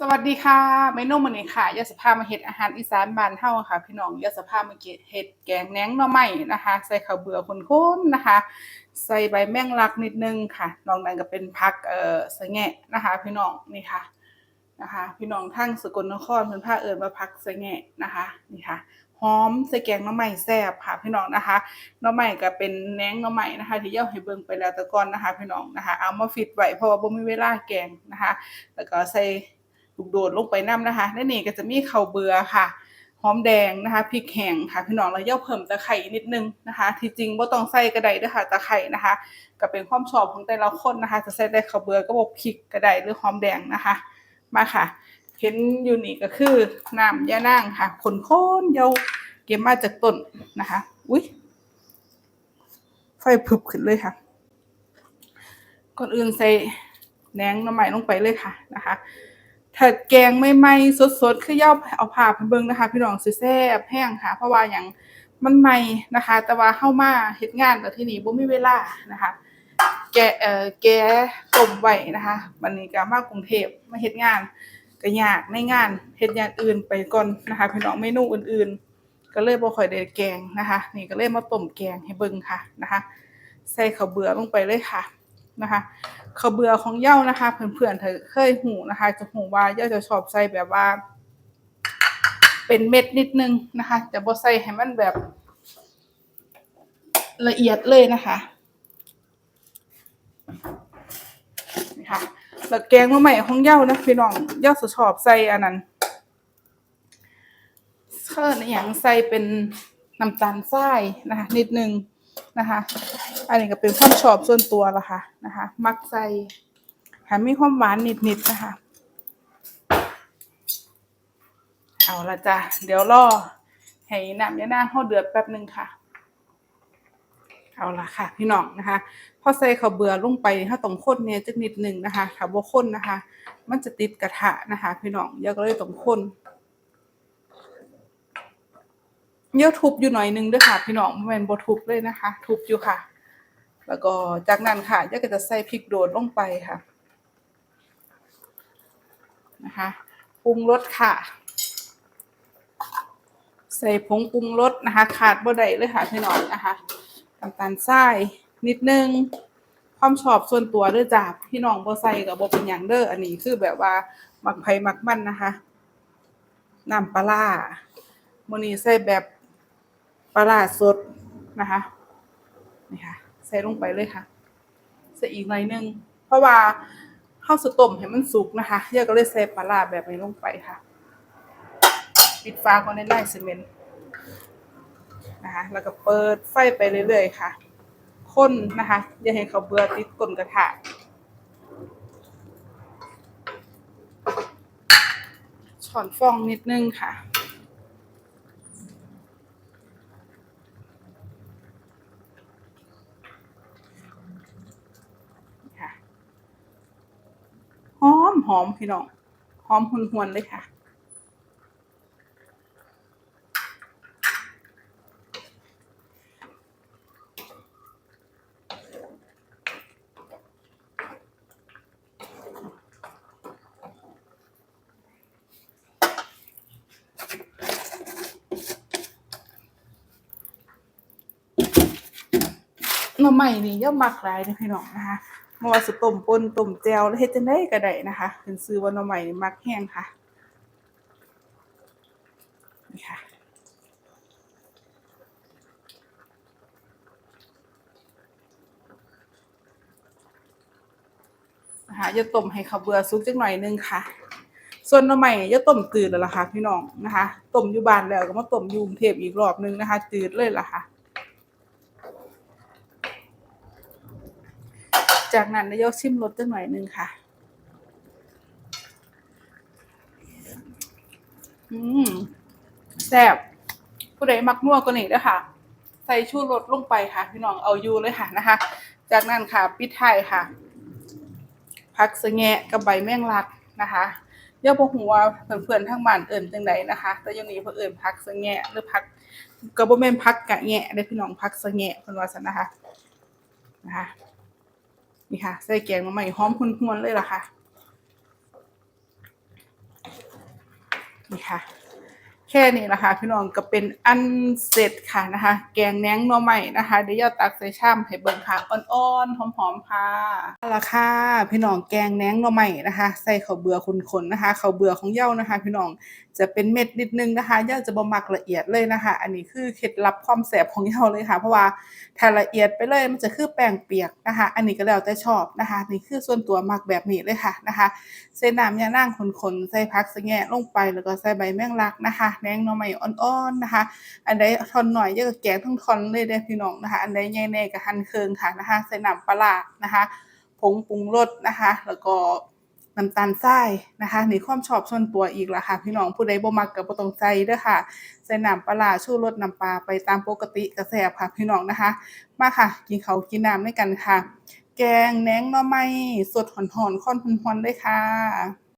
สวัสดีค่ะเมนูมื้อนี้ค่ะยาสภามาเฮ็ดอาหารอีสานบ้านเฮาค่ะ พี่น้องยาสภามาเก็ดเฮ็ดแกงแหนงหน่อไม้นะคะ ใส่ข้าวเบื่อข้นๆนะคะ ใส่ใบแมงลักนิดนึงค่ะนอกนั้นก็เป็นผักเอ่อสะแงะนะคะ พี่น้องนี่ค่ะนะคะ พี่น้องทางสกลนครเพิ่นพาเอิ้นว่าผักสะแงะนะคะนี่ค่ะหอมใส่แกงหน่อไม้แซ่บค่ะพี่น้องนะคะหน่อไม้ก็เป็นแหนงหน่อไม้นะคะ ที่เย่าให้เบิ่งไปแล้วแต่ก่อนนะคะ พี่น้องนะคะ เอามาฟิตไว้เพราะว่าบ่มีเวลาแกงนะคะ แล้วก็ใส่ ลูกโดดลงไปน้ำนะคะในนี่ก็จะมีข้าวเบื่อค่ะหอมแดงนะคะพริกแห้งค่ะพี่น้องแล้วย่าเพิ่มตะไคร้นิดนึงนะคะ ที่จริงบ่ต้องใส่ก็ไดด้อค่ะตะไคร้นะคะ ก็เป็นความชอบของแต่ละคนนะคะ จะใส่ได้ข้าวเบื่อก็บ่พริกก็ไดหรือหอมแดงนะคะ มาค่ะ เห็นอยู่นี่ก็คือน้ำยานางค่ะข้นเยาเก็บมาจากต้นนะคะ อุ้ยไฟพึบขึ้นเลยค่ะ ก่อนอื่นใส่แหนงหน่อไม้ลงไปเลยค่ะนะคะ ถ้าแกงใหม่ๆสดๆ คือย่าเอาผ่าไปเบิงนะคะ พี่น้องสิแซ่บแห้งค่ะ เพราะว่าหยังมันใหม่นะคะ แต่ว่าเฮามาเฮ็ดงานแต่ที่นี่บ่มีเวลานะคะ แกเอ่อแกต้มไว้นะคะวันนี้ก็มากรุงเทพมาเฮ็ดงานก็ยากในงานเฮ็ดอย่างอื่นไปก่อนนะคะ พี่น้องเมนูอื่นๆ ก็เลยบ่ค่อยได้แกงนะคะ นี่ก็เลยมาต้มแกงให้เบิ่งค่ะนะคะ ใส่ข้าวเบื่อลงไปเลยค่ะ นะคะข้าเบื่อของเย้านะคะเพื่อนๆเธอเคยหูนะคะ จะหูว่าเย้าจะชอบใส่แบบว่า เป็นเม็ดนิดนึงนะคะ จะบ่ใส่ให้มันแบบละเอียดเลยนะคะนี่ค่ะแล้วแกงมาใหม่ของเย้านะพี่น้องเย้าจะชอบใส่อันนั้นเคิ่นอย่างใส่เป็นน้ำตาลทรายนะคะ นิดนึงนะคะ อันนี้ก็เป็นความชอบส่วนตัวละค่ะนะคะ มักใส่ให้มีความหวานนิดๆนะคะ เอาละจ้ะเดี๋ยวรอให้น้ำยานางเข้าเดือดแป๊บหนึ่งค่ะ เอาละค่ะ พี่น้องนะคะพอใส่ข้าวเบื่อลงไปถ้าต้องข้นเนี่ยจักนิดหนึ่งนะคะถ้าบ่ข้นนะคะ มันจะติดกระทะนะคะ พี่น้องเยอะก็เลยต้องข้นเยอะทุบอยู่หน่อยนึงด้วยค่ะ พี่น้องบ่แม่นบ่ทุบเลยนะคะ ทุบอยู่ค่ะ แล้วก็จากนั้นค่ะยอะก็จะใส่พริกโดดลงไปค่ะนะคะปรุงรสค่ะ ใส่ผงปรุงรสนะคะ ขาดบ่ได้เลยค่ะพี่น้องนะคะน้ำตาลทรายนิดนึงความชอบส่วนตัวเด้อจ้าพี่น้องบ่ใส่ก็บ่เป็นหยังเด้ออันนี้คือแบบว่ามักไผมักมันนะคะน้ำปลาร้ามื้อนี้ใส่แบบปลาสดนะคะนี่ค่ะ ใส่ลงไปเลยค่ะ ใส่อีกหน่อยนึง เพราะว่าเฮาวสิต้มให้มันสุกนะคะเดี๋ยวก็เลยใส่ปลาร้าแบบนี้ลงไปค่ะ ปิดฝาก่อนในไล่ซีเมนต์นะคะ แล้วก็เปิดไฟไปเรื่อยๆค่ะ คนนะคะ อย่าให้เขาเบื่อติดก้นกระทะช้อนฟองนิดนึงค่ะ หอมพี่น้องหอมหุนหวนเลยค่ะ หน่อไม้นี่ย่อมมักหลายเด้อพี่น้องนะคะ บ่ว่าสิต้มป่นต้มแจ่วเฮ็ดจังได๋ก็ได้นะคะขึ้นชื่อว่าหน่อไม้นี่มักแรงค่ะนี่ค่ะนะคะอย่าต้มให้ข้าวเบื่อสุกจักหน่อยนึงค่ะ ส่วนหน่อไม้อย่าต้มจืดแล้วล่ะค่ะพี่น้องนะคะต้มอยู่บ้านแล้วก็มาต้มอยู่กรุงเทพอีกรอบหนึงนะคะจืดเลยล่ะค่ะ จากนั้นนายกชิมรสจักหน่อยหนึงค่ะ อืมแซ่บผู้ใดมักนัวก็นี่ด้อค่ะ ใส่ชูรสลงไปค่ะ พี่น้องเอาอยู่เลยค่ะนะคะ จากนั้นค่ะ ปิดท้ายค่ะ ผักสะแงะกับใบแมงลักนะคะเดี๋ยวบ่ฮู้ว่าเพื่อนๆทางบ้านเอิ้นจังไดนะคะ แต่ยู่นี้เพิ่นเอิ้นผักสะแงะหรือผักก็บ่แม่นผักกะแงะเด้พี่น้องผักสะแงะเพิ่นว่าซั่นนะคะนะคะ นี่ค่ะ ใส่แกงมาใหม่หอมหุ่นๆเลยล่ะค่ะ นี่ค่ะ ค่นี้นะคะพี่น้องก็เป็นอันเสร็จค่ะนะคะ แกงแหนงหน่อไม้นะคะ เดี๋ยวตักใส่ชามให้เบิ่งค่ะอ่อนๆหอมๆค่ะเอาละค่ะ พี่น้องแกงแหนงหน่อไม้นะคะ ใส่ข้าวเบื่อข้นๆนะคะข้าวเบื่อของเย้านะคะ พี่น้องจะเป็นเม็ดนิดนึงนะคะเย้าจะบ่มักละเอียดเลยนะคะ อันนี้คือเคล็ดลับความแซ่บของเย้าเลยค่ะ เพราะว่าถ้าละเอียดไปเลยมันจะคือแป้งเปียกนะคะ อันนี้ก็แล้วแต่ชอบนะคะ นี่คือส่วนตัวมักแบบนี้เลยค่ะนะคะใส่น้ำยานางข้นๆใส่ผักสแงะลงไปแล้วก็ใส่ใบแมงลักนะคะแหนงหน่อไม้อ่อนๆนะคะ อันใดทอนหน่อยเยอะก็แกงทั้งทอนเลยเด้พี่น้องนะคะ อันใดใหญ่แน่ก็หั่นเครื่องค่ะนะคะใส่น้ำปลาร้านะคะผงปรุงรสนะคะ แล้วก็น้ำตาลทรายนะคะนี่ความชอบส่วนตัวอีกละค่ะ พี่น้องผู้ใดบ่มักก็บ่ต้องใส่เด้อค่ะ ใส่น้ำปลาชูรสน้ำปลาไปตามปกติก็แซ่บค่ะพี่น้องนะคะ มาค่ะ กินเขากินน้ำด้วยกันค่ะ แกงแหนงหน่อไม้สดหอนๆข้อนหอนๆเลยค่ะ